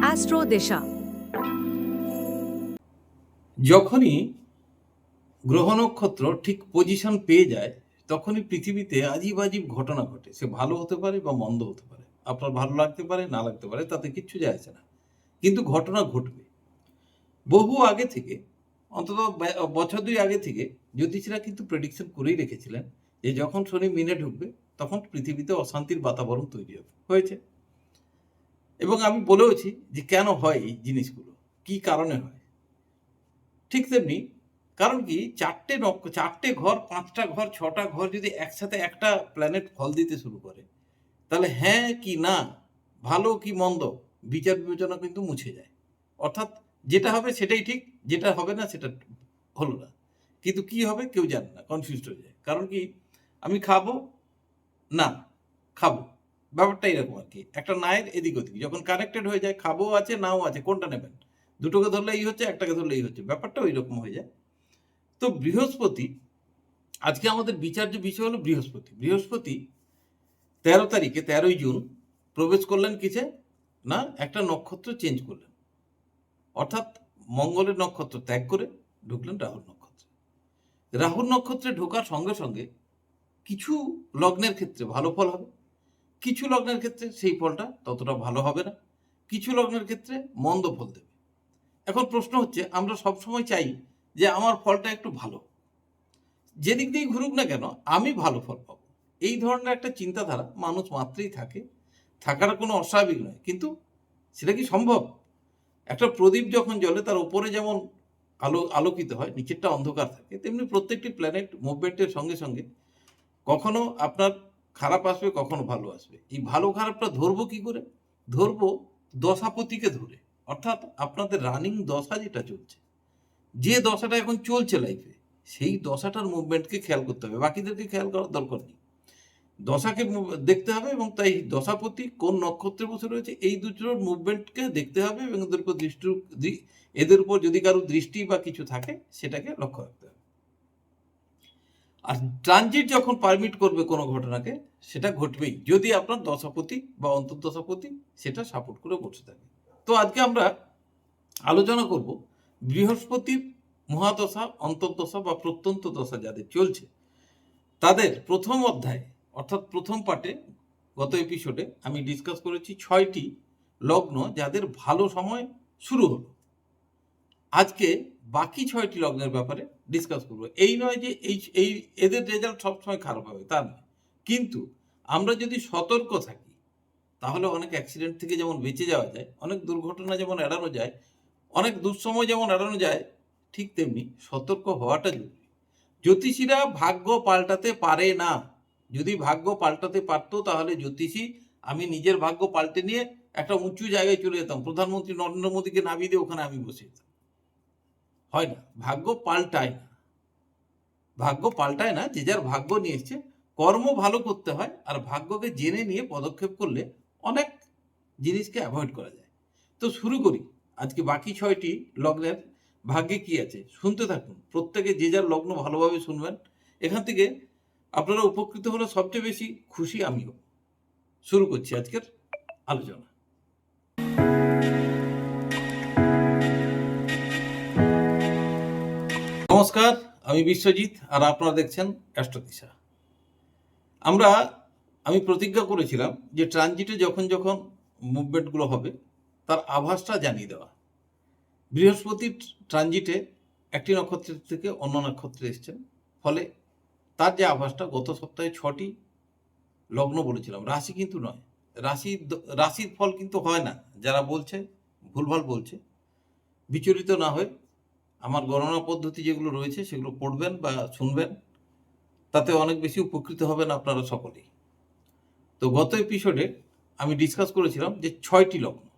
Astro দিশা। যখনই গ্রহ নক্ষত্র ঠিক পজিশন পেয়ে যায়, তখনই পৃথিবীতে আজীব আজীব ঘটনা ঘটে। সে ভালো হতে পারে বা মন্দ হতে পারে। আপনার ভালো লাগতে পারে, না লাগতে পারে, তাতে কিচ্ছু যায় আসে না। কিন্তু ঘটনা ঘটবে। বহু আগে থেকে, অন্তত বছর দুই আগে থেকে জ্যোতিষীরা কিন্তু প্রেডিকশন করেই রেখেছিলেন যে যখন শনি মিনে ঢুকবে, তখন পৃথিবীতে অশান্তির বাতাবরণ তৈরি হবে। হয়েছে। এবং আমি বলেওছি যে কেন হয় এই জিনিসগুলো? কি কারণে হয়? ঠিক তেমনি কারণ কি চারটে নক্ষ চারটে ঘর, পাঁচটা ঘর, ছটা ঘর যদি একসাথে একটা প্ল্যানেট ফল দিতে শুরু করে, তাহলে হ্যাঁ কি না, ভালো কি মন্দ, বিচার বিবেচনা কিন্তু মুছে যায়। অর্থাৎ যেটা হবে সেটাই ঠিক, যেটা হবে না সেটা হলো না। কিন্তু কি হবে কেউ জানে না কনফিউজ হয়ে যায়। কারণ কি আমি খাব? না, খাব। ব্যাপারটা এরকম আর কি। একটা নায়ের এদিক ওদিক, যখন কানেক্টেড হয়ে যায়, খাব আছে, নাও আছে, কোনটা নেবেন? দুটোকে ধরলে এই হচ্ছে, একটাকে ধরলে এই হচ্ছে ব্যাপারটা ওই রকম হয়ে যায়। তো বৃহস্পতি, আজকে আমাদের বিচার্য বিষয় হলো বৃহস্পতি। বৃহস্পতি তেরো তারিখে, তেরোই জুন, প্রবেশ করলেন কিসে? না, একটা নক্ষত্র চেঞ্জ করলেন। অর্থাৎ মঙ্গলের নক্ষত্র ত্যাগ করে ঢুকলেন রাহুল নক্ষত্রে। রাহুল নক্ষত্রে ঢোকার সঙ্গে সঙ্গে কিছু লগ্নের ক্ষেত্রে ভালো ফল হবে। কিছু লগ্নের ক্ষেত্রে সেই ফলটা ততটা ভালো হবে না, কিছু লগ্নের ক্ষেত্রে মন্দ ফল দেবে। এখন প্রশ্ন হচ্ছে, আমরা সবসময় চাই যে আমার ফলটা একটু ভালো। যেদিক দিয়েই ঘুরুক না কেন, আমি ভালো ফল পাবো। এই ধরনের একটা চিন্তাধারা মানুষ মাত্রেই থাকে থাকার কোনো অস্বাভাবিক নয়। কিন্তু সেটা কি সম্ভব? একটা প্রদীপ যখন জ্বলে, তার উপরে যেমন আলো, আলোকিত হয়, নিচেরটা অন্ধকার থাকে, তেমনি প্রত্যেকটি প্ল্যানেট মুভমেন্টের সঙ্গে সঙ্গে কখনো আপনার খারাপ আসবে, কখনো ভালো আসবে। এই ভালো খারাপটা ধরবো কি করে? ধরবো দশাপতিকে ধরে। অর্থাৎ আপনাদের রানিং দশা যেটা চলছে, যে দশাটা এখন চলছে লাইফে সেই দশাটার মুভমেন্টকে খেয়াল করতে হবে। বাকিদেরকে খেয়াল করার দরকার নেই। দশাকে দেখতে হবে এবং তাই দশাপতি কোন নক্ষত্রে বসে রয়েছে, এই দুটোর মুভমেন্টকে দেখতে হবে এবং এদের উপর দৃষ্টি, এদের উপর যদি কারও দৃষ্টি বা কিছু থাকে, সেটাকে লক্ষ্য রাখতে হবে। আর ট্রানজিট যখন পারমিট করবে কোনো ঘটনাকে, সেটা ঘটবেই, যদি আপনার দশাপতি বা অন্তর্দশাপতি সেটা সাপোর্ট করে বসে থাকে। তো আজকে আমরা আলোচনা করব বৃহস্পতির মহাদশা, অন্তর্দশা বা প্রত্যন্ত দশা যাদের চলছে। তাদের প্রথম অধ্যায়, অর্থাৎ প্রথম পার্টে গত এপিসোডে আমি ডিসকাস করেছি ছয়টি লগ্ন যাদের ভালো সময় শুরু হলো। আজকে বাকি ছয়টি লগ্নের ব্যাপারে ডিসকাস করব। এই নয় যে এই এই এদের রেজাল্ট সবসময় খারাপ হবে, তা নয়। কিন্তু আমরা যদি সতর্ক থাকি, তাহলে অনেক অ্যাক্সিডেন্ট থেকে যেমন বেঁচে যাওয়া যায়, অনেক দুর্ঘটনা যেমন এড়ানো যায়, অনেক দুঃসময় যেমন এড়ানো যায়, ঠিক তেমনি সতর্ক হওয়াটা জরুরি। জ্যোতিষীরা ভাগ্য পাল্টাতে পারে না। যদি ভাগ্য পাল্টাতে পারতো, তাহলে জ্যোতিষী, আমি নিজের ভাগ্য পাল্টে নিয়ে একটা উঁচু জায়গায় চলে যেতাম। প্রধানমন্ত্রী নরেন্দ্র মোদীকে নামিয়ে দিয়ে ওখানে আমি বসে যেতাম। হয় না। ভাগ্য পাল্টায়। না ভাগ্য পাল্টায় না, যে যার ভাগ্য নিয়ে এসছে। কর্ম ভালো করতে হয় আর ভাগ্যকে জেনে নিয়ে পদক্ষেপ করলে অনেক জিনিসকে অ্যাভয়েড করা যায়। তো শুরু করি। আজকে বাকি ছয়টি লগ্নের ভাগ্যে কি আছে? শুনতে থাকুন। প্রত্যেকে যে যার লগ্ন ভালোভাবে শুনবেন, এখান থেকে আপনারা উপকৃত হলে সবচেয়ে বেশি খুশি আমিও। শুরু করছি আজকের আলোচনা। নমস্কার, আমি বিশ্বজিৎ আর আপনারা দেখছেন অ্যাস্ট্রোদিশা আমরা, আমি প্রতিজ্ঞা করেছিলাম যে ট্রানজিটে যখন যখন মুভমেন্টগুলো হবে, তার আভাসটা জানিয়ে দেওয়া। বৃহস্পতি ট্রানজিটে একটি নক্ষত্রের থেকে অন্য নক্ষত্রে এসছেন, ফলে তার যে আভাসটা গত সপ্তাহে ছটি লগ্ন বলেছিলাম, রাশি কিন্তু নয়। রাশি, রাশির ফল কিন্তু হয় না, যারা বলছে, ভুলভাল বলছে, বিচলিত না হয়ে আমার গণনা পদ্ধতি যেগুলো রয়েছে সেগুলো পড়বেন বা শুনবেন। তাতে অনেক বেশি উপকৃত হবেন আপনারা সকলেই। তো গত এপিসোডে আমি ডিসকাস করেছিলাম যে ছয়টি লগ্ন।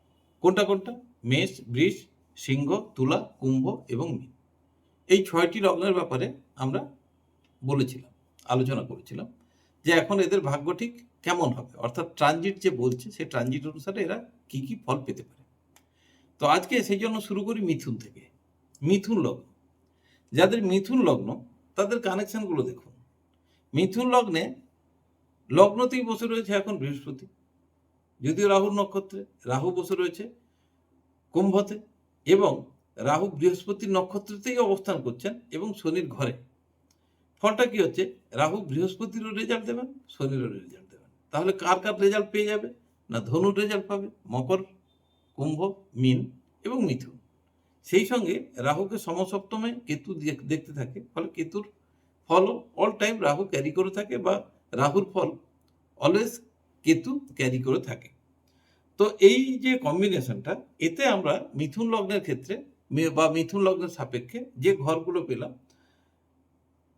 কোনটা কোনটা? মেষ, বৃষ, সিংহ, তুলা, কুম্ভ এবং মীন। এই ছয়টি লগ্নের ব্যাপারে আমরা বলেছিলাম, আলোচনা করেছিলাম যে এখন এদের ভাগ্য ঠিক কেমন হবে? অর্থাৎ ট্রানজিট যে বলছে, সেই ট্রানজিট অনুসারে এরা কি কি ফল পেতে পারে? তো আজকে সেই জন্য শুরু করি মিথুন থেকে। মিথুন লগ্ন। যাদের মিথুন লগ্ন, তাদের কানেকশনগুলো দেখুন। মিথুন লগ্নে লগ্নতেই বসে রয়েছে এখন বৃহস্পতি। যদিও রাহুর নক্ষত্রে, রাহু বসে রয়েছে কুম্ভতে এবং রাহু বৃহস্পতির নক্ষত্রতেই অবস্থান করছেন এবং শনির ঘরে। ফলটা কি হচ্ছে? রাহু বৃহস্পতিরও রেজাল্ট দেবেন, শনিরও রেজাল্ট দেবেন। তাহলে কার কার রেজাল্ট পেয়ে যাবে? না ধনুর রেজাল্ট পাবে? মকর, কুম্ভ, মিন এবং মিথুন। সেই সঙ্গে রাহুকে সমসপ্তমে কেতু দেখ- দেখতে থাকে, ফলে কেতুর ফল অল টাইম রাহু ক্যারি করে থাকে বা রাহুর ফল অলওয়েজ কেতু ক্যারি করে থাকে। তো এই যে কম্বিনেশনটা এতে আমরা মিথুন লগ্নের ক্ষেত্রে বা মিথুন লগ্নের সাপেক্ষে যে ঘরগুলো পেলাম,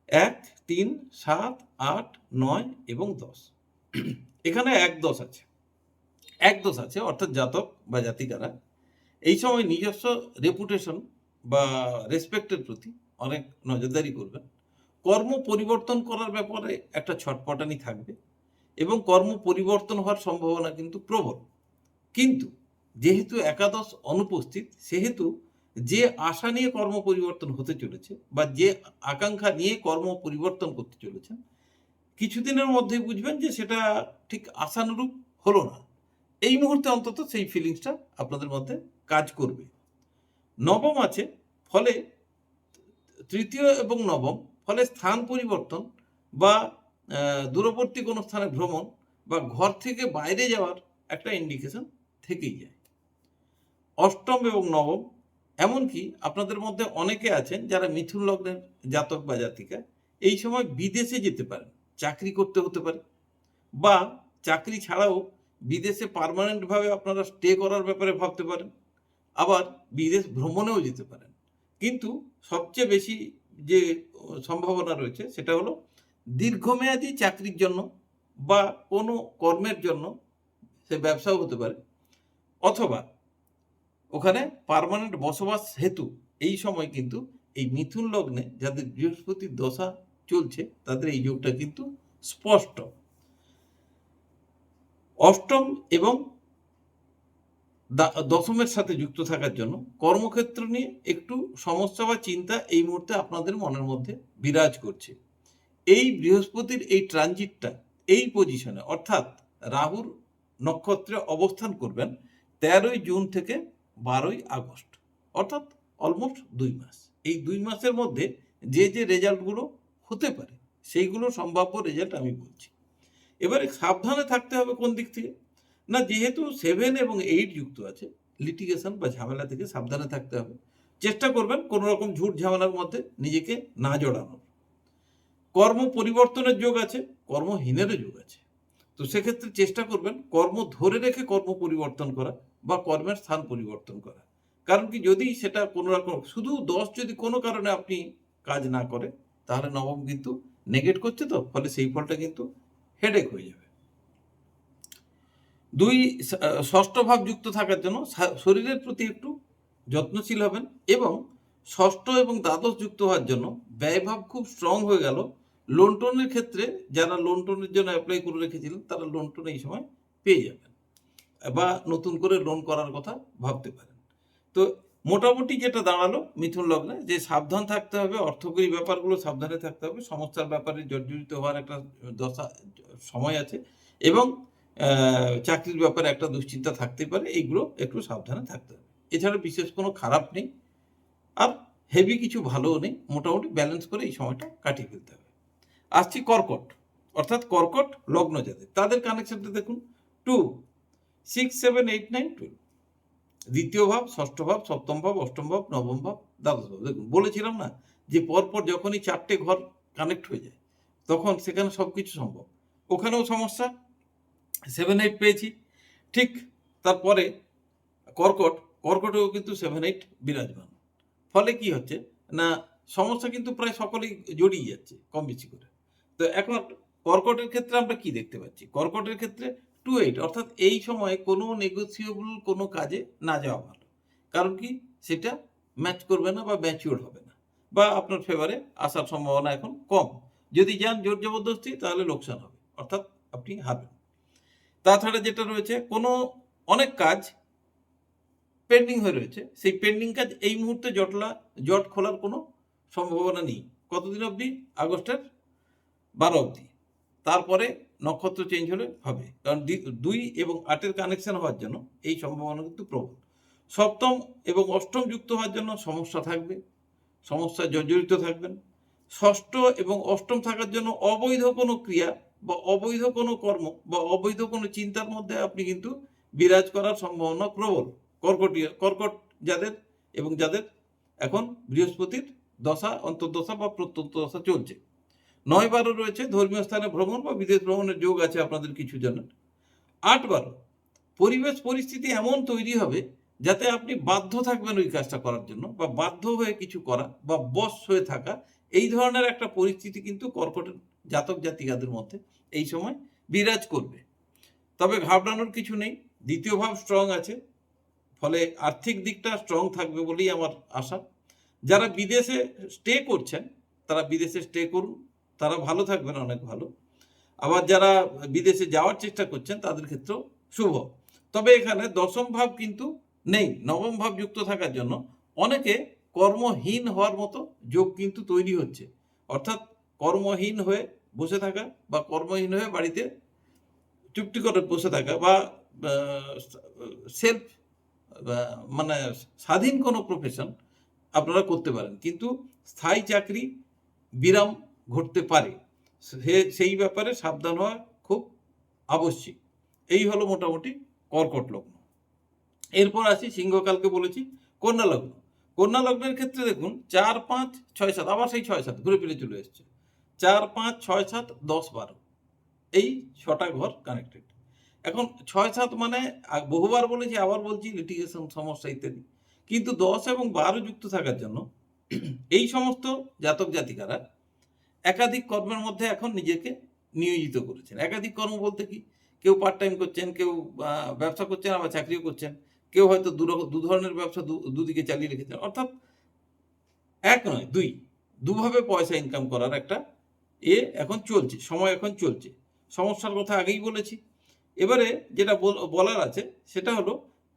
এক, তিন, সাত, আট, নয় এবং দশ। এখানে এক দশ আছে। এক দোষ আছে, অর্থাৎ জাতক বা জাতিকারা। এই সময় নিজস্ব রেপুটেশন বা রেসপেক্টের প্রতি অনেক নজরদারি করবেন। কর্ম পরিবর্তন করার ব্যাপারে একটা ছটপটানি থাকবে এবং কর্ম পরিবর্তন হওয়ার সম্ভাবনা কিন্তু প্রবল। কিন্তু যেহেতু একাদশ অনুপস্থিত, সেহেতু যে আশা নিয়ে কর্ম পরিবর্তন হতে চলেছে বা যে আকাঙ্ক্ষা নিয়ে কর্ম পরিবর্তন করতে চলেছেন, কিছুদিনের মধ্যেই বুঝবেন যে সেটা ঠিক আশানুরূপ হলো না। এই মুহূর্তে অন্তত সেই ফিলিংসটা আপনাদের মধ্যে কাজ করবে। নবম আছে, ফলে তৃতীয় এবং নবম, ফলে স্থান পরিবর্তন বা দূরবর্তী কোনো স্থানে ভ্রমণ বা ঘর থেকে বাইরে যাওয়ার একটা ইন্ডিকেশন থেকেই যায়। অষ্টম এবং নবম, এমনকি আপনাদের মধ্যে অনেকে আছেন যারা মিথুন লগ্নের জাতক বা জাতিকা, এই সময় বিদেশে যেতে পারেন, চাকরি করতে হতে পারে বা চাকরি ছাড়াও বিদেশে পার্মানেন্টভাবে আপনারা স্টে করার ব্যাপারে ভাবতে পারেন। আবার বিদেশ ভ্রমণেও যেতে পারেন। কিন্তু সবচেয়ে বেশি যে সম্ভাবনা রয়েছে সেটা হলো দীর্ঘমেয়াদী চাকরির জন্য বা কোনো কর্মের জন্য সে ব্যবসাও হতে পারে। অথবা ওখানে পার্মানেন্ট বসবাস হেতু এই সময় কিন্তু এই মিথুন লগ্নে যাদের বৃহস্পতির দশা চলছে তাদের এই যোগটা কিন্তু স্পষ্ট। অষ্টম এবং দশমের সাথে যুক্ত থাকার জন্য কর্মক্ষেত্র নিয়ে একটু সমস্যা বা চিন্তা এই মুহূর্তে আপনাদের মনের মধ্যে বিরাজ করছে। এই বৃহস্পতির এই ট্রানজিটটা, এই পজিশনে, অর্থাৎ রাহুর নক্ষত্রে অবস্থান করবেন তেরোই জুন থেকে বারোই আগস্ট, অর্থাৎ অলমোস্ট দুই মাস। এই দুই মাসের মধ্যে যে যে রেজাল্টগুলো হতে পারে, সেইগুলো সম্ভাব্য রেজাল্ট আমি বলছি। এবারে সাবধানে থাকতে হবে কোন দিক থেকে? না, যেহেতু সেভেন এবং এইট যুক্ত আছে লিটিগেশন বা ঝামেলা থেকে সাবধানে থাকতে হবে। চেষ্টা করবেন কোনো রকম ঝুট ঝামেলার মধ্যে নিজেকে না জড়ানোর। কর্ম পরিবর্তনের যোগ আছে, কর্মহীনেরও যোগ আছে। তো সেক্ষেত্রে চেষ্টা করবেন কর্ম ধরে রেখে কর্ম পরিবর্তন করা বা কর্মের স্থান পরিবর্তন করা। কারণ কি, যদি সেটা কোনো রকম, শুধু দশ যদি কোনো কারণে আপনি কাজ না করে তাহলে নবম কিন্তু নেগেট করছে তো, ফলে সেই ফলটা কিন্তু হেডেক হয়ে যাবে। দুই ষষ্ঠ ভাব যুক্ত থাকার জন্য শরীরের প্রতি একটু যত্নশীল হবেন এবং ষষ্ঠ এবং দ্বাদশ যুক্ত হওয়ার জন্য ব্যয়ভাব খুব স্ট্রং হয়ে গেল। লোন টোনের ক্ষেত্রে যারা লোন টোনের জন্য অ্যাপ্লাই করে রেখেছিলেন, তারা লোন টোন এই সময় পেয়ে যাবেন বা নতুন করে লোন করার কথা ভাবতে পারেন। তো মোটামুটি যেটা দাঁড়াল মিথুন লগ্নে, যে সাবধান থাকতে হবে, অর্থকরী ব্যাপারগুলো সাবধানে থাকতে হবে, সমস্যার ব্যাপারে জর্জরিত হওয়ার একটা দশা, সময় আছে এবং চাকরির ব্যাপারে একটা দুশ্চিন্তা থাকতে পারে, এইগুলো একটু সাবধানে থাকতে হবে। এছাড়া বিশেষ কোনো খারাপ নেই, আর হেভি কিছু ভালোও নেই, মোটামুটি ব্যালেন্স করে এই সময়টা কাটিয়ে ফেলতে হবে। আসছি কর্কট, অর্থাৎ কর্কট লগ্ন যাদের তাদের কানেকশনটা দেখুন two six seven eight nine twelve দ্বিতীয় ভাব, ষষ্ঠ ভাব, সপ্তম ভাব, অষ্টম ভাব, নবম ভাব, দ্বাদশ ভাব। দেখুন, বলেছিলাম না যে পরপর যখনই চারটে ঘর কানেক্ট হয়ে যায়, তখন সেখানে সব কিছু সম্ভব। ওখানেও সমস্যা সেভেন এইট পেয়েছি। ঠিক তারপরে কর্কট, কর্কটেও কিন্তু সেভেন এইট বিরাজমান। ফলে কি হচ্ছে? না, সমস্যা কিন্তু প্রায় সকলেই জড়িয়ে যাচ্ছে, কম বেশি করে। তো এখন কর্কটের ক্ষেত্রে আমরা কি দেখতে পাচ্ছি? কর্কটের ক্ষেত্রে টু এইট অর্থাৎ এই সময়ে কোনো নেগোসিয়েবল কোনো কাজে না যাওয়া ভালো। কারণ কি? সেটা ম্যাচ করবে না বা ম্যাচিওর হবে না। বা আপনার ফেভারে আসার সম্ভাবনা এখন কম। যদি যান জোর জবরদস্তি, তাহলে লোকসান হবে। অর্থাৎ আপনি হারবেন। তাছাড়া যেটা রয়েছে, কোনো অনেক কাজ পেন্ডিং হয়ে রয়েছে। সেই পেন্ডিং কাজ এই মুহূর্তে জটলা, জট খোলার কোনো সম্ভাবনা নেই। কতদিন অবধি? আগস্টের বারো অবধি। তারপরে নক্ষত্র চেঞ্জ হলে হবে। কারণ দুই এবং আটের কানেকশন হওয়ার জন্য এই সম্ভাবনা কিন্তু প্রবল। সপ্তম এবং অষ্টম যুক্ত হওয়ার জন্য সমস্যা থাকবে। সমস্যা জর্জরিত থাকবেন। ষষ্ঠ এবং অষ্টম থাকার জন্য অবৈধ কোনো ক্রিয়া বা অবৈধ কোনো কর্ম বা অবৈধ কোনো চিন্তার মধ্যে আপনি কিন্তু বিরাজ করার সম্ভাবনা প্রবল। কর্কটীয়, কর্কট যাদের এবং যাদের এখন বৃহস্পতির দশা, অন্তর্দশা বা প্রত্যন্ত দশা চলছে। নয় বারো রয়েছে ধর্মীয় স্থানে ভ্রমণ বা বিদেশ ভ্রমণের যোগ আছে আপনাদের কিছু জানেন আট বারো পরিবেশ পরিস্থিতি এমন তৈরি হবে যাতে আপনি বাধ্য থাকবেন ওই কাজটা করার জন্য বা বাধ্য হয়ে কিছু করা বা বশ হয়ে থাকা। এই ধরনের একটা পরিস্থিতি কিন্তু কর্কটের জাতক জাতিকাদের মধ্যে এই সময় বিরাজ করবে। তবে ঘাবড়ানোর কিছু নেই। দ্বিতীয় ভাব স্ট্রং আছে। ফলে আর্থিক দিকটা স্ট্রং থাকবে বলেই আমার আশা। যারা বিদেশে স্টে করছেন, তারা বিদেশে স্টে করুন। তারা ভালো থাকবেন, অনেক ভালো। আবার যারা বিদেশে যাওয়ার চেষ্টা করছেন, তাদের ক্ষেত্রেও শুভ। তবে এখানে দশম ভাব কিন্তু নেই। নবম ভাব যুক্ত থাকার জন্য অনেকে কর্মহীন হওয়ার মতো যোগ কিন্তু তৈরি হচ্ছে। অর্থাৎ কর্মহীন হয়ে বসে থাকা বা কর্মহীন হয়ে বাড়িতে চুপটি করে বসে থাকা বা সেলফ মানে স্বাধীন কোনো প্রফেশন আপনারা করতে পারেন। কিন্তু স্থায়ী চাকরি বিরাম ঘটতে পারে। সে, সেই ব্যাপারে সাবধান হওয়া খুব আবশ্যিক। এই হলো মোটামুটি কর্কট লগ্ন। এরপর আসি সিংহকালকে বলেছি কন্যা লগ্ন। কন্যা লগ্নের ক্ষেত্রে দেখুন, চার, পাঁচ, ছয়, সাত, আবার সেই ছয়, সাত ঘুরে ফিরে চলে এসছে। চার, পাঁচ, ছয়, সাত, দশ, বারো। এই ছটা ঘর কানেক্টেড এখন ছয়, সাত মানে বহুবার বলেছি, আবার বলছি লিটিগেশন সমস্যা ইত্যাদি। কিন্তু দশ এবং বারো যুক্ত থাকার জন্য এই সমস্ত জাতক জাতিকারা একাধিক কর্মের মধ্যে এখন নিজেকে নিয়োজিত করেছেন। একাধিক কর্ম বলতে কি? কেউ পার্ট টাইম করছেন, কেউ ব্যবসা করছেন, আবার চাকরিও করছেন। কেউ হয়তো দু ধরনের ব্যবসা দুদিকে চালিয়ে রেখেছেন। অর্থাৎ এক নয়, দুই। দুভাবে পয়সা ইনকাম করার একটা এ এখন চলছে, সময় এখন চলছে। সমস্যার কথা আগেই বলেছি। এবারে যেটা বলার আছে সেটা হলো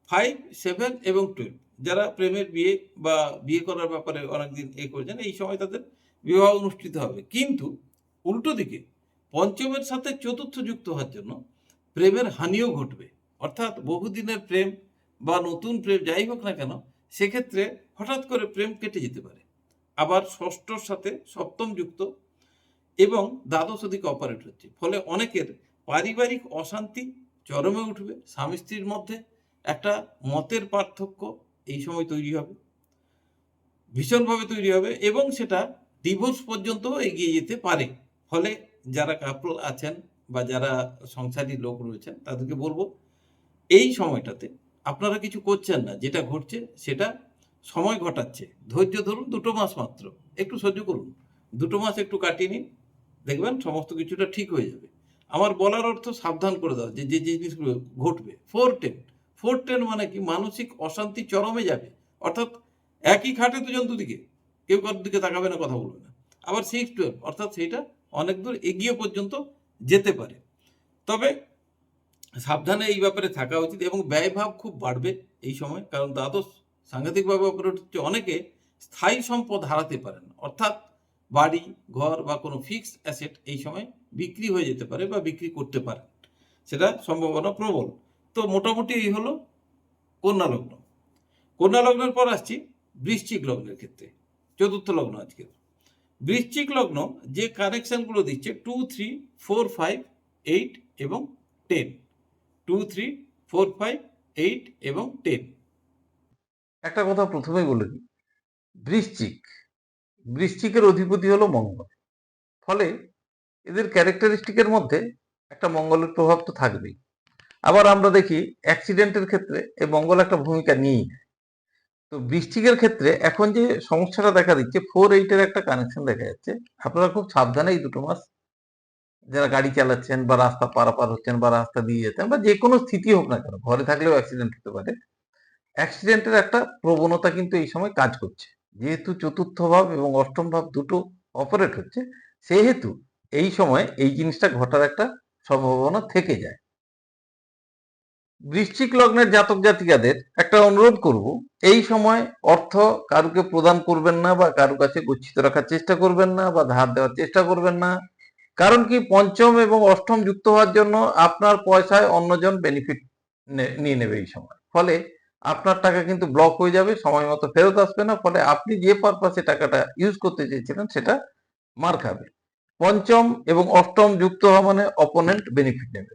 ফাইভ সেভেন এবং টুয়েলভ যারা প্রেমের বিয়ে বা বিয়ে করার ব্যাপারে অনেকদিন এ করেছেন, এই সময় তাদের বিবাহ অনুষ্ঠিত হবে। কিন্তু উল্টো দিকে পঞ্চমের সাথে চতুর্থ যুক্ত হওয়ার জন্য প্রেমের হানিও ঘটবে। অর্থাৎ বহুদিনের প্রেম বা নতুন প্রেম যাই হোক না কেন, সেক্ষেত্রে হঠাৎ করে প্রেম কেটে যেতে পারে। আবার ষষ্ঠর সাথে সপ্তম যুক্ত এবং দ্বাদশ দিকে অপারেট হচ্ছে ফলে অনেকের পারিবারিক অশান্তি চরমে উঠবে। স্বামী স্ত্রীর মধ্যে একটা মতের পার্থক্য এই সময় তৈরি হবে। ভীষণভাবে তৈরি হবে এবং সেটা ডিভোর্স পর্যন্ত এগিয়ে যেতে পারে। ফলে যারা কাপল আছেন বা যারা সংসারী লোক রয়েছেন, তাদেরকে বলব, এই সময়টাতে আপনারা কিছু করছেন না। যেটা ঘটছে সেটা সময় ঘটাচ্ছে। ধৈর্য ধরুন দুটো মাস মাত্র। একটু সহ্য করুন। দুটো মাস একটু কাটিয়ে নিন। দেখবেন সমস্ত কিছুটা ঠিক হয়ে যাবে। আমার বলার অর্থ সাবধান করে দাও যে যে জিনিসগুলো ঘটবে। ফোর টেন ফোর টেন মানে কি? মানসিক অশান্তি চরমে যাবে। অর্থাৎ একই খাটে দুজন দুদিকে। কেউ কারোর দিকে তাকাবে না, কথা বলবে না। আবার সিক্স টুয়েলভ অর্থাৎ সেইটা অনেক দূর এগিয়ে পর্যন্ত যেতে পারে। তবে সাবধানে এই ব্যাপারে থাকা উচিত এবং ব্যয়ভাব খুব বাড়বে এই সময়, কারণ দ্বাদশ সাংঘাতিকভাবে অপারেট হচ্ছে অনেকে স্থায়ী সম্পদ হারাতে পারেন অর্থাৎ বাড়ি, ঘর বা কোনো ফিক্সড অ্যাসেট এই সময় বিক্রি হয়ে যেতে পারে বা বিক্রি করতে পারে। সেটা সম্ভাবনা প্রবল। তো মোটামুটি এই হলো কন্যা লগ্ন। কন্যা লগ্নের পর আসছি বৃশ্চিক লগ্নের ক্ষেত্রে, চতুর্থ লগ্ন আজকে বৃশ্চিক লগ্ন যে কানেকশনগুলো দিচ্ছে two three four five eight এবং ten two three four five eight এবং টেন একটা কথা প্রথমেই বলে দিই, বৃশ্চিক বৃশ্চিকের অধিপতি হলো মঙ্গল। ফলে এদের ক্যারেক্টারিস্টিকের মধ্যে একটা মঙ্গলের প্রভাব তো থাকবেই। আবার আমরা দেখি অ্যাক্সিডেন্টের ক্ষেত্রে এই মঙ্গল একটা ভূমিকা নিয়েই তো বৃষ্টিকের ক্ষেত্রে এখন যে সমস্যাটা দেখা দিচ্ছে ফোর এইটের একটা কানেকশন দেখা যাচ্ছে। আপনারা খুব সাবধানে এই দুটো মাস যারা গাড়ি চালাচ্ছেন বা রাস্তা পারাপার হচ্ছেন বা রাস্তা দিয়ে যেতেন বা যে কোনো স্থিতি হোক না কেন, ঘরে থাকলেও অ্যাক্সিডেন্ট হতে পারে। অ্যাক্সিডেন্টের একটা প্রবণতা কিন্তু এই সময় কাজ করছে। যেহেতু চতুর্থ ভাব এবং অষ্টম ভাব দুটো অপারেট হচ্ছে, সেহেতু এই সময় এই জিনিসটা ঘটার একটা সম্ভাবনা থেকে যায়। বৃশ্চিক লগ্নের জাতক জাতিকাদের একটা অনুরোধ করব, এই সময় অর্থ কারুকে প্রদান করবেন না বা কারু কাছে গচ্ছিত রাখার চেষ্টা করবেন না বা ধার দেওয়ার চেষ্টা করবেন না, কারণ কি পঞ্চম এবং অষ্টম যুক্ত হওয়ার জন্য আপনার পয়সায় অন্যজন বেনিফিট নিয়ে নেবে এই সময়। ফলে আপনার টাকা কিন্তু ব্লক হয়ে যাবে, সময় মতো ফেরত আসবে না, ফলে আপনি যে পারপাসে টাকাটা ইউজ করতে চেয়েছিলেন সেটা মার খাবে। পঞ্চম এবং অষ্টম যুক্ত হওয়া মানে অপোনেন্ট বেনিফিট নেবে।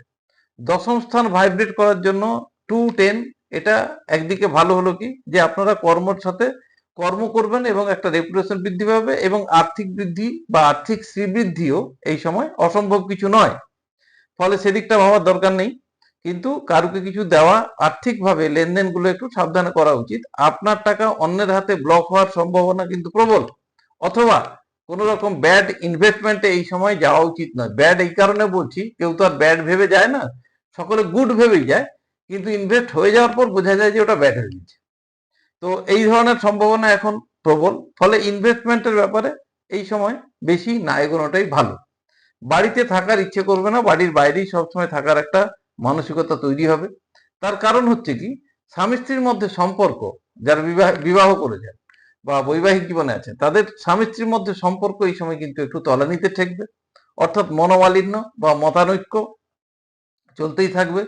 দশম স্থান ভাইব্রেট করার জন্য টু টেন এটা একদিকে ভালো হলো কি? যে আপনারা কর্মর সাথে কর্ম করবেন এবং একটা রেপুটেশন বৃদ্ধি পাবে এবং আর্থিক বৃদ্ধি বা আর্থিক শ্রীবৃদ্ধিও এই সময় অসম্ভব কিছু নয়। ফলে সেদিকটা ভাবার দরকার নেই। কিন্তু কারুকে কিছু দেওয়া আর্থিকভাবে লেনদেনগুলো একটু সাবধানে করা উচিত। আপনার টাকা অন্যের হাতে ব্লক হওয়ার সম্ভাবনা কিন্তু প্রবল। অথবা কোন রকম ব্যাড ইনভেস্টমেন্টে এই সময় যাওয়া উচিত নয়। ব্যাড এই কারণে বলছি, কেউ তো আর ব্যাড ভেবে যায় না। সকলে গুড ভেবেই যায়। কিন্তু ইনভেস্ট হয়ে যাওয়ার পর বোঝা যায় যে ওটা ব্যাড হয়ে গেছে। তো এই ধরনের সম্ভাবনা এখন প্রবল। ফলে ইনভেস্টমেন্টের ব্যাপারে এই সময় বেশি না এগোনোটাই ভালো। বাড়িতে থাকার ইচ্ছে করবে না। বাড়ির বাইরেই সবসময় থাকার একটা মানসিকতা তৈরি হবে। তার কারণ হচ্ছে কি, স্বামী স্ত্রীর মধ্যে সম্পর্ক, যারা বিবাহ বিবাহ করেছেন বা বৈবাহিক জীবনে আছেন, তাদের স্বামী স্ত্রীর মধ্যে সম্পর্ক এই সময় কিন্তু একটু তলানিতে ঠেকবে। অর্থাৎ মনোমালিন্য বা মতানৈক্য চলতেই থাকবে।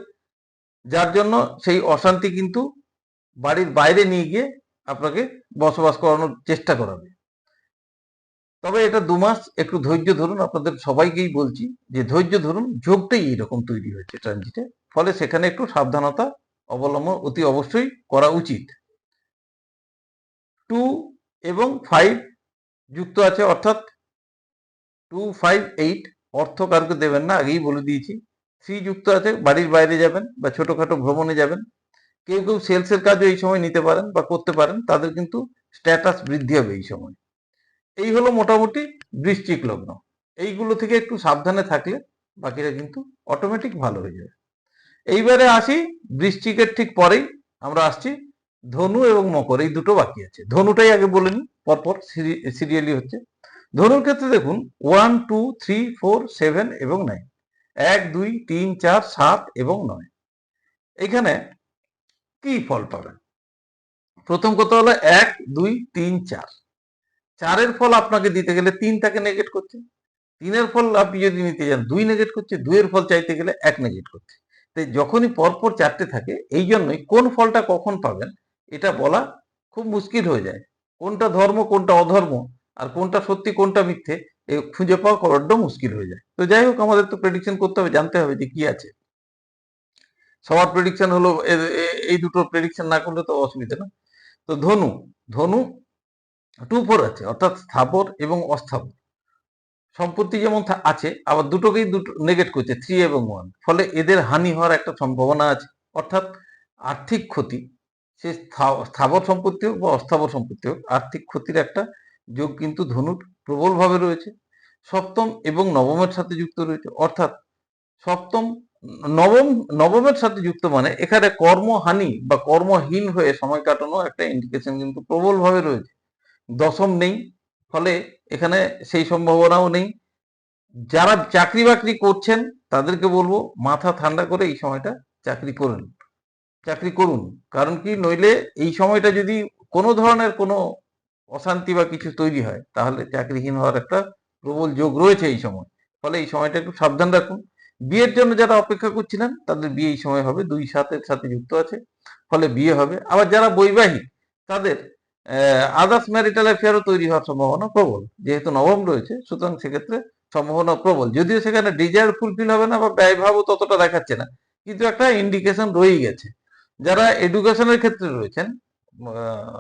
যার জন্য সেই অশান্তি কিন্তু বাড়ির বাইরে নিয়ে গিয়ে আপনাকে বসবাস করানোর চেষ্টা করাবে। তবে এটা দু মাস একটু ধৈর্য ধরুন, আপনাদের সবাইকেই বলছি যে ধৈর্য ধরুন, যোগটাই এইরকম তৈরি হয়েছে ট্রানজিটে ফলে সেখানে একটু সাবধানতা অবলম্বন অতি অবশ্যই করা উচিত। টু এবং ফাইভ যুক্ত আছে, অর্থাৎ টু ফাইভ এইট অর্থ কারকে দেবেন না, আগেই বলে দিয়েছি। থ্রি যুক্ত আছে, বাড়ির বাইরে যাবেন বা ছোটোখাটো ভ্রমণে যাবেন। কেউ কেউ সেলসের কাজও এই সময় নিতে পারেন বা করতে পারেন, তাদের কিন্তু স্ট্যাটাস বৃদ্ধি হবে এই সময়। এই হলো মোটামুটি বৃশ্চিক লগ্ন এইগুলো থেকে একটু সাবধানে থাকলে বাকিরা কিন্তু অটোমেটিক ভালো হয়ে যাবে। এইবারে আসি বৃশ্চিকের ঠিক পরেই আমরা আসছি ধনু এবং মকর, এই দুটো বাকি আছে। ধনুটাই আগে বলে নিই, পরপর সিরিয়ালি হচ্ছে। ধনুর ক্ষেত্রে দেখুন one two three four seven এবং নাইন এক, দুই, তিন, চার, সাত এবং নয়। এখানে কি ফল পাবেন? প্রথম কথা হলো এক, দুই, তিন, চার। চারের ফল আপনাকে দিতে গেলে তিন তাকে নেগেট করছে। তিনের ফল আপনি যদি নিতে যান, দুই নেগেট করছে, দুইয়ের ফল চাইতে গেলে এক নেগেট করছে। তাই যখনই পরপর চারটে থাকে, এই জন্যই কোন ফলটা কখন পাবেন, এটা বলা খুব মুশকিল হয়ে যায়। কোনটা ধর্ম, কোনটা অধর্ম, আর কোনটা সত্যি, কোনটা মিথ্যে খুঁজে পাওয়া বড্ড মুশকিল হয়ে যায়। তো যাই হোক, আমাদের তো প্রেডিকশন করতে হবে, জানতে হবে যে কি আছে। সবার প্রেডিকশন হলো এই দুটো প্রেডিকশন না করলে তো অসুবিধা না। তো ধনু ধনু টু ফোর আছে, অর্থাৎ স্থাবর এবং অস্থাবর। সম্পত্তি যেমন আছে, আবার দুটোকেই দুটো নেগেট করছে থ্রি এবং ওয়ান ফলে এদের হানি হওয়ার একটা সম্ভাবনা আছে। অর্থাৎ আর্থিক ক্ষতি, সে স্থা- স্থাবর সম্পত্তি হোক বা অস্থাবর সম্পত্তি হোক, আর্থিক ক্ষতির একটা যোগ কিন্তু ধনুর প্রবলভাবে রয়েছে। সপ্তম এবং নবমের সাথে যুক্ত রয়েছে। অর্থাৎ সপ্তম, নবম, নবমের সাথে যুক্ত মানে এখানে কর্মহানি বা কর্মহীন হয়ে সময় কাটানো একটা ইন্ডিকেশন কিন্তু প্রবলভাবে রয়েছে। দশম নেই, ফলে এখানে সেই সম্ভাবনাও নেই। যারা চাকরি বাকরি করছেন, তাদেরকে বলব মাথা ঠান্ডা করে এই সময়টা চাকরি করুন চাকরি করুন, কারণ কি? নইলে এই সময়টা যদি কোনো ধরনের কোনো অশান্তি বা কিছু তৈরি হয়, তাহলে চাকরিহীন হওয়ার একটা প্রবল যোগ রয়েছে এই সময়। ফলে এই সময়টা একটু সাবধান রাখুন। বিয়ের জন্য যারা অপেক্ষা করছিলেন, তাদের বিয়ে এই সময় হবে। দুই সাতের সাথে যুক্ত আছে, ফলে বিয়ে হবে। আবার যারা বৈবাহিক, তাদের আদার্স ম্যারিটাল অ্যাফেয়ারও তৈরি হওয়ার সম্ভাবনা প্রবল। যেহেতু নবম রয়েছে, সুতরাং সেক্ষেত্রে সম্ভাবনা প্রবল। যদিও সেখানে ডিজায়ার ফুলফিল হবে না বা ব্যয়ভাবও ততটা দেখাচ্ছে না, কিন্তু একটা ইন্ডিকেশন রয়েই গেছে। যারা এডুকেশনের ক্ষেত্রে রয়েছেন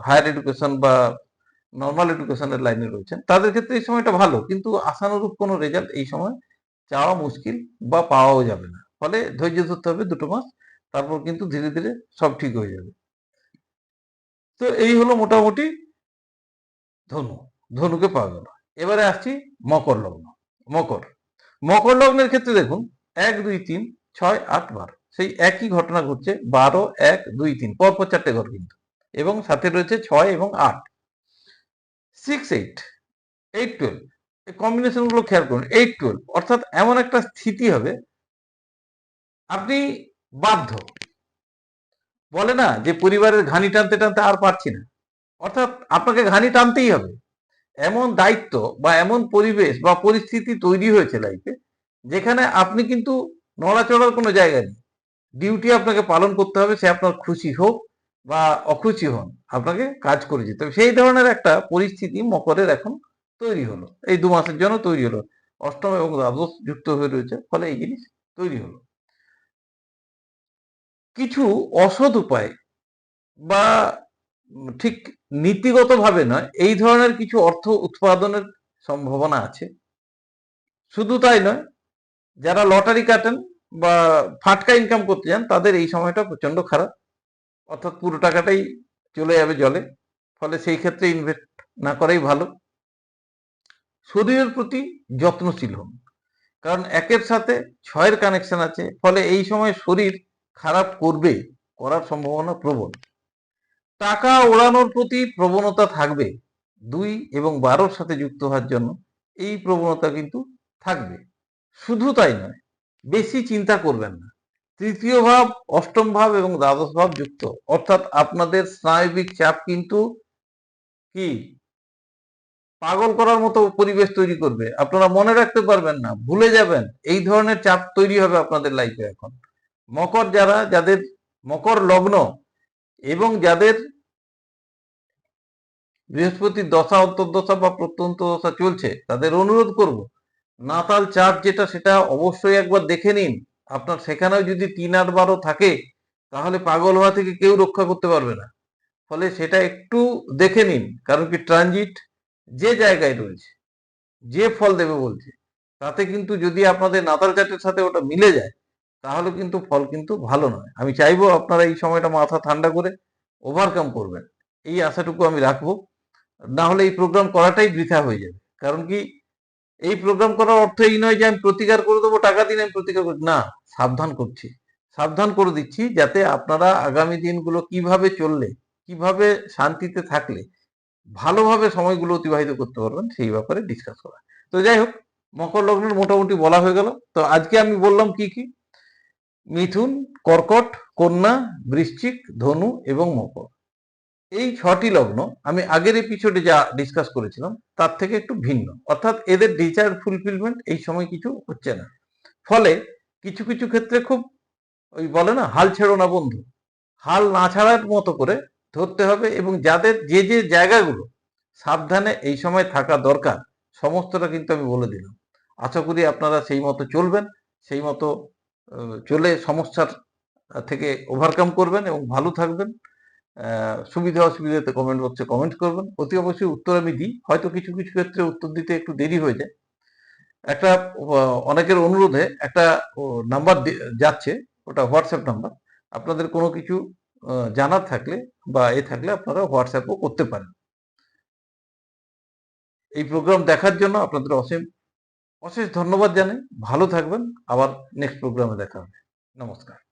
হায়ার এডুকেশন বা নর্মাল এডুকেশনের লাইনে রয়েছেন, তাদের ক্ষেত্রে এই সময়টা ভালো, কিন্তু আশানুরূপ কোনো রেজাল্ট এই সময় চাওয়া মুশকিল বা পাওয়াও যাবে না। ফলে ধৈর্য ধরতে হবে দুটো মাস, তারপর কিন্তু ধীরে ধীরে সব ঠিক হয়ে যাবে। তো এই হলো মোটামুটি ধনু। ধনুকে পাওয়া গেল। এবারে আসছি মকর লগ্ন। মকর। মকর লগ্নের ক্ষেত্রে দেখুন, এক, দুই, তিন, ছয়, আট, বারো। সেই একই ঘটনা ঘটছে বারো, এক, দুই, তিন, পরপর চারটে ঘর কিন্তু। এবং সাথে রয়েছে ছয় এবং আট। সিক্স এইট এইট টুয়েলভ এই কম্বিনেশনগুলো খেয়াল করুন এইট টুয়েলভ অর্থাৎ এমন একটা স্থিতি হবে, আপনি বাধ্য বলে না যে পরিবারের ঘানি টানতে টানতে আর পারছি না। অর্থাৎ আপনাকে ঘানি টানতেই হবে। এমন দায়িত্ব বা এমন পরিবেশ বা পরিস্থিতি তৈরি হয়েছে লাইফে যেখানে আপনি কিন্তু নড়াচড়ার কোনো জায়গা নেই। ডিউটি আপনাকে পালন করতে হবে, সে আপনার খুশি হোক বা অখুশি হন, আপনাকে কাজ করে যেতে হবে। সেই ধরনের একটা পরিস্থিতি মকরের এখন তৈরি হলো। এই দু মাসের জন্য তৈরি হলো। অষ্টম এবং দ্বাদশ যুক্ত হয়ে রয়েছে, ফলে এই জিনিস তৈরি হলো। কিছু অসৎ উপায় বা ঠিক নীতিগতভাবে নয়, এই ধরনের কিছু অর্থ উৎপাদনের সম্ভাবনা আছে। শুধু তাই নয়, যারা লটারি কাটেন বা ফাটকা ইনকাম করতে যান, তাদের এই সময়টা প্রচণ্ড খারাপ। অর্থাৎ পুরো টাকাটাই চলে যাবে জলে, ফলে সেই ক্ষেত্রে ইনভেস্ট না করাই ভালো। শরীরের প্রতি যত্নশীল হন, কারণ একের সাথে ছয়ের কানেকশন আছে, ফলে এই সময় শরীর খারাপ করবে, করার সম্ভাবনা প্রবল। টাকা ওড়ানোর প্রতি প্রবণতা থাকবে, দুই এবং বারোর সাথে যুক্ত হওয়ার জন্য এই প্রবণতা কিন্তু থাকবে। শুধু তাই নয়, বেশি চিন্তা করবেন না। তৃতীয় ভাব, অষ্টম ভাব এবং দ্বাদশ ভাব যুক্ত। অর্থাৎ আপনাদের স্নায়বিক চাপ কিন্তু কি? পাগল করার মতো পরিবেশ তৈরি করবে। আপনারা মনে রাখতে পারবেন না, ভুলে যাবেন। এই ধরনের চাপ তৈরি হবে আপনাদের লাইফে এখন। মকর যারা, যাদের মকর লগ্ন এবং যাদের বৃহস্পতির দশা, অন্তর্দশা বা প্রত্যন্ত দশা চলছে, তাদের অনুরোধ করব, নাতাল চার্ট যেটা, সেটা অবশ্যই একবার দেখে নিন। আপনার সেখানেও যদি তিন, আট, বারো থাকে, তাহলে পাগল হওয়া থেকে কেউ রক্ষা করতে পারবে না। ফলে সেটা একটু দেখে নিন, কারণ কি ট্রানজিট যে জায়গায় রয়েছে, যে ফল দেবে বলছে, তাতে কিন্তু যদি আপনাদের নাতাল চার্টের সাথে ওটা মিলে যায় তাহলে কিন্তু ফল কিন্তু ভালো নয়। আমি চাইব আপনারা এই সময়টা মাথা ঠান্ডা করে ওভারকাম করবেন। এই আশাটুকু আমি রাখব। না হলে এই প্রোগ্রাম করাটাই বৃথা হয়ে যাবে। কারণ কি, এই প্রোগ্রাম করার অর্থ এই নয় যে আমি প্রতিকার করে দেবো, টাকা দিন আমি প্রতিকার করি। না, সাবধান করছি। সাবধান করে দিচ্ছি যাতে আপনারা আগামী দিনগুলো কীভাবে চললে, কীভাবে শান্তিতে থাকলে, ভালোভাবে সময়গুলো অতিবাহিত করতে পারবেন, সেই ব্যাপারে ডিসকাস করা। তো যাই হোক, মকর লগ্নের মোটামুটি বলা হয়ে গেল। তো আজকে আমি বললাম কি কি? মিথুন, কর্কট, কন্যা, বৃশ্চিক, ধনু এবং মকর। এই ছটি লগ্ন আমি আগের এপিসোডে যা ডিসকাস করেছিলাম, তার থেকে একটু ভিন্ন। অর্থাৎ এদের ডিজায়ার ফুলফিলমেন্ট এই সময় কিছু হচ্ছে না। ফলে কিছু কিছু ক্ষেত্রে খুব ওই বলে না, হাল ছেড়ো না বন্ধু। হাল না ছাড়ার মতো করে ধরতে হবে এবং যাদের যে যে জায়গাগুলো সাবধানে এই সময় থাকা দরকার, সমস্তটা কিন্তু আমি বলে দিলাম। আশা করি আপনারা সেই মতো চলবেন, সেই মতো চলে সমস্যার থেকে ওভারকাম করবেন এবং ভালো থাকবেন। সুবিধা অসুবিধাতে কমেন্ট বক্সে কমেন্ট করবেন। অতি অবশ্যই উত্তর আমি দিই। হয়তো কিছু কিছু ক্ষেত্রে উত্তর দিতে একটু দেরি হয়ে যায়। একটা অনেকের অনুরোধে একটা নাম্বার যাচ্ছে। ওটা হোয়াটসঅ্যাপ নাম্বার আপনাদের কোনো কিছু জানার থাকলে বা এ থাকলে আপনারা হোয়াটসঅ্যাপও করতে পারেন। এই প্রোগ্রাম দেখার জন্য আপনাদের অসীম অশেষ ধন্যবাদ জানাই। ভালো থাকবেন। আবার নেক্সট প্রোগ্রামে দেখা হবে। নমস্কার।